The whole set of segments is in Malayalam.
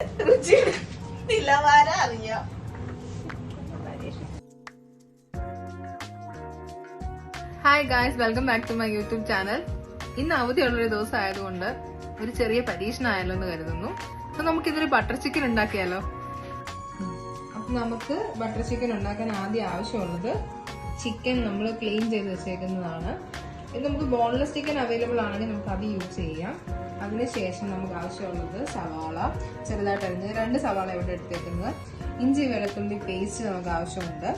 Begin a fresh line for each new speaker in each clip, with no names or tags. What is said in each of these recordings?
രുചിയുടെ അറിയാം.
Hi guys welcome back to my YouTube channel ഇന്ന് അവധിയുള്ളൊരു ദിവസം ആയതുകൊണ്ട് ഒരു ചെറിയ പരീക്ഷണമായാലോ എന്ന് കരുതുന്നു. അപ്പൊ നമുക്കിതൊരു ബട്ടർ ചിക്കൻ ഉണ്ടാക്കിയാലോ? അപ്പൊ നമുക്ക് ബട്ടർ ചിക്കൻ ഉണ്ടാക്കാൻ ആദ്യം ആവശ്യമുള്ളത് ചിക്കൻ നമ്മൾ ക്ലീൻ ചെയ്ത് വെച്ചേക്കുന്നതാണ്. ഇത് നമുക്ക് ബോൺലെസ് ചിക്കൻ അവൈലബിൾ ആണെങ്കിൽ നമുക്ക് അത് യൂസ് ചെയ്യാം. അതിനുശേഷം നമുക്ക് ആവശ്യമുള്ളത് സവാള ചെറുതായിട്ട് അരിഞ്ഞ് രണ്ട് സവാള ഇവിടെ എടുത്തേക്കുന്നത്. ഇഞ്ചി വെളുത്തുള്ളി പേസ്റ്റ് നമുക്ക് ആവശ്യമുണ്ട്.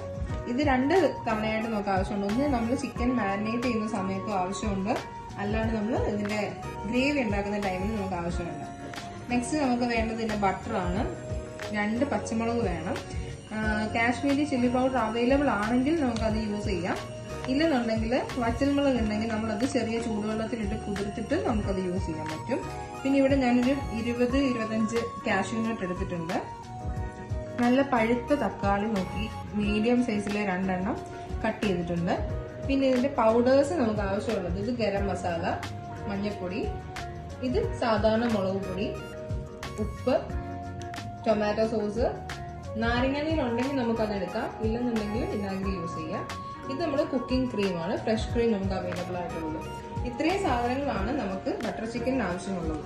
ഇത് രണ്ട് തവണയായിട്ട് നമുക്ക് ആവശ്യമുണ്ട്. ഒന്ന് നമ്മൾ ചിക്കൻ മാരിനേറ്റ് ചെയ്യുന്ന സമയത്തും ആവശ്യമുണ്ട്. അല്ലാണ്ട് നമ്മൾ ഇതിന്റെ ഗ്രേവി ഉണ്ടാക്കുന്ന ടൈമിൽ നമുക്ക് ആവശ്യമുണ്ട് നെക്സ്റ്റ് നമുക്ക് വേണ്ടത് ഇതിന്റെ ബട്ടറാണ് രണ്ട് പച്ചമുളക് വേണം. കാശ്മീരി ചില്ലി പൗഡർ അവൈലബിൾ ആണെങ്കിൽ നമുക്കത് യൂസ് ചെയ്യാം. ഇല്ലെന്നുണ്ടെങ്കിൽ വച്ചൽമുളക് ഉണ്ടെങ്കിൽ നമ്മളത് ചെറിയ ചൂടുവെള്ളത്തിലിട്ട് കുതിർത്തിട്ട് നമുക്കത് യൂസ് ചെയ്യാൻ പറ്റും. പിന്നെ ഇവിടെ ഞാനൊരു ഇരുപത് ഇരുപത്തഞ്ച് കാഷ്യൂ നട്ട് എടുത്തിട്ടുണ്ട്. നല്ല പഴുത്ത തക്കാളി നോക്കി മീഡിയം സൈസിലെ രണ്ടെണ്ണം കട്ട് ചെയ്തിട്ടുണ്ട്. പിന്നെ ഇതിന്റെ പൗഡേഴ്സ് നമുക്ക് ആവശ്യമുള്ളത് ഇത് ഗരം മസാല മഞ്ഞൾപ്പൊടി ഇത് സാധാരണ മുളക് പൊടി ഉപ്പ് ടൊമാറ്റോ സോസ് നാരങ്ങാനീരുണ്ടെങ്കിൽ ഉണ്ടെങ്കിൽ നമുക്ക് അത് എടുക്കാം ഇല്ലെന്നുണ്ടെങ്കിൽ വിനാഗിരി യൂസ് ചെയ്യാം. ഇത് നമ്മൾ കുക്കിംഗ് ക്രീമാണ് ഫ്രഷ് ക്രീം നമുക്ക് അവൈലബിൾ ആയിട്ടുള്ളത്. ഇത്രയും സാധനങ്ങളാണ് നമുക്ക് ബട്ടർ ചിക്കൻ ആവശ്യമുള്ളത്.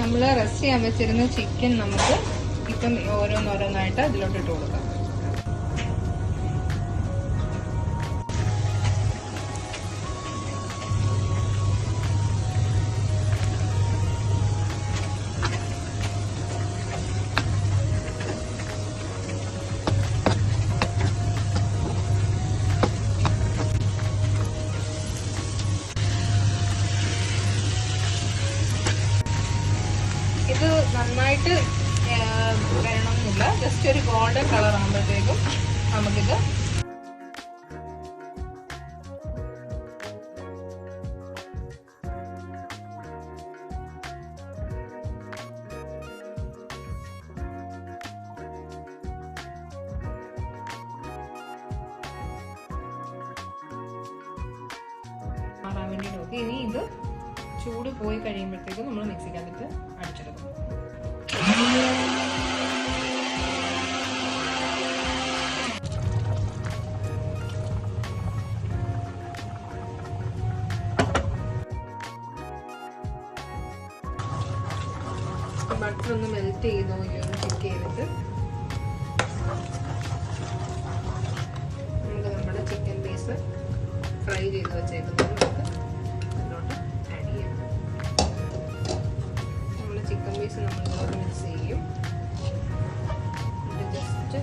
നമ്മൾ റെസ്റ്റ് ചെയ്യാൻ വെച്ചിരുന്ന ചിക്കൻ നമുക്ക് ഇപ്പം ഓരോന്നോരോന്നായിട്ട് അതിലോട്ട് ഇട്ട് കൊടുക്കാം. നന്നായിട്ട് വരണമെന്നില്ല. ജസ്റ്റ് ഒരു ഗോൾഡൻ കളർ ആകുമ്പോഴത്തേക്കും നമുക്കിത് മാറാൻ ഇനി ഇത് ചൂട് പോയി കഴിയുമ്പോഴത്തേക്കും നമ്മൾ മിക്സിക്കകത്തിട്ട് ബട്ടർ ഒന്ന് മെൽറ്റ് ചെയ്തോ ഇല്ലയോ എന്ന് ചെക്ക് ചെയ്തിട്ട് നമുക്ക് നമ്മുടെ ചിക്കൻ പീസ് ഫ്രൈ ചെയ്ത് വെച്ചേക്കുന്നത്. നമ്മൾ ഇതിലോട്ട് മിക്സ് ചെയ്യും ജസ്റ്റ്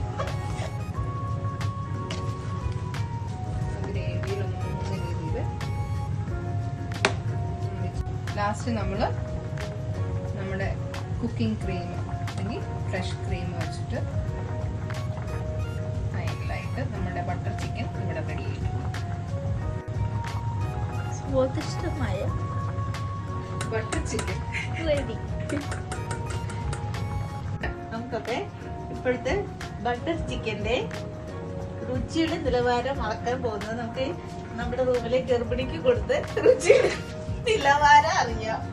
ലാസ്റ്റ് നമ്മൾ നമ്മുടെ കുക്കിംഗ് ക്രീം അല്ലെങ്കിൽ ഫ്രഷ് ക്രീം വെച്ചിട്ട് ഫൈനലായിട്ട് നമ്മുടെ ബട്ടർ ചിക്കൻ ഇവിടെ റെഡി ആയിട്ടുണ്ട്
സ്വാദിഷ്ടമായ
ബട്ടർ ചിക്കൻ
നമുക്കൊക്കെ ഇപ്പോഴത്തെ ബട്ടർ ചിക്കന്റെ രുചിയുടെ നിലവാരം അളക്കാൻ പോകുന്നത് നമുക്ക് നമ്മുടെ റൂമിലെ ഗർഭിണിക്ക് കൊടുത്ത് രുചിയുടെ നിലവാരം അറിയാം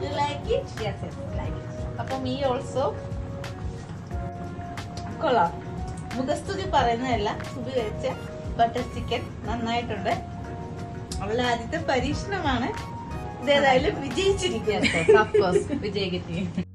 You like it? Yes, yes, like it. അപ്പൊ മീ ഓൾസോ കൊള്ളാം. മുഖസ്തുതി പറയുന്നതല്ല സുബി കഴിച്ച ബട്ടർ ചിക്കൻ നന്നായിട്ടുണ്ട്. അവളുടെ ആദ്യത്തെ പരീക്ഷണമാണ്. ഇതേതായാലും വിജയിച്ചിരിക്കുകയാണ്.
വിജയിക്കട്ടെ